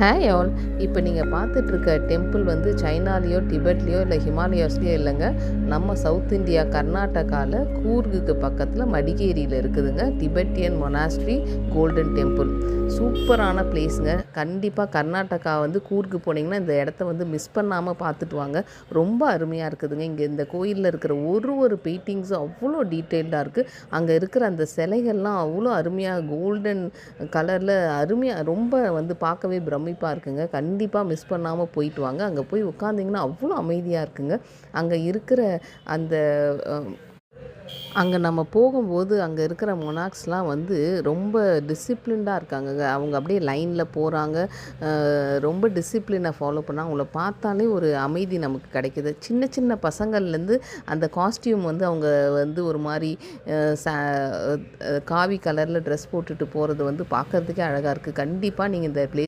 Hey all இப்போ நீங்கள் பார்த்துட்ருக்க temple வந்து சைனாலேயோ டிபெட்லேயோ இல்லை ஹிமாலயாஸ்லேயோ இல்லைங்க. நம்ம சவுத் இந்தியா கர்நாடகாவில் கூர்குக்கு பக்கத்தில் மடிகேரியில் இருக்குதுங்க. டிபெட்டியன் மொனாஸ்ட்ரி கோல்டன் டெம்பிள் சூப்பரான பிளேஸுங்க கண்டிப்பாக கர்நாடகா வந்து கூர்க்கு போனீங்கன்னா இந்த இடத்த வந்து மிஸ் பண்ணாமல் பார்த்துட்டு வாங்க ரொம்ப அருமையாக இருக்குதுங்க. இங்கே இந்த கோயிலில் இருக்கிற ஒரு ஒரு பெயிண்டிங்ஸும் அவ்வளோ டீட்டெயில்டாக இருக்குது அங்கே இருக்கிற அந்த சிலைகள்லாம் அவ்வளோ அருமையாக கோல்டன் கலரில் அருமையாக ரொம்ப வந்து பார்க்கவே பிரமிப்பாக இருக்குங்க. கண்டிப்பாக மிஸ் பண்ணாமல் போயிட்டு வாங்க. அங்கே போய் உட்காந்திங்கன்னா அவ்வளோ அமைதியாக இருக்குங்க. அங்கே இருக்கிற அந்த அங்கே நம்ம போகும்போது அங்கே இருக்கிற மொனாக்ஸ்லாம் வந்து ரொம்ப டிசிப்ளின்டாக இருக்காங்கங்க. அவங்க அப்படியே லைனில் போகிறாங்க ரொம்ப டிசிப்ளினை ஃபாலோ பண்ணால் அவங்கள பார்த்தாலே ஒரு அமைதி நமக்கு கிடைக்குது. சின்ன சின்ன பசங்கள்லேருந்து அந்த காஸ்டியூம் வந்து அவங்க வந்து ஒரு மாதிரி ச காவி கலரில் ட்ரெஸ் போட்டுட்டு போகிறது வந்து பார்க்கறதுக்கே அழகாக இருக்குது கண்டிப்பாக நீங்கள் இந்த பிளே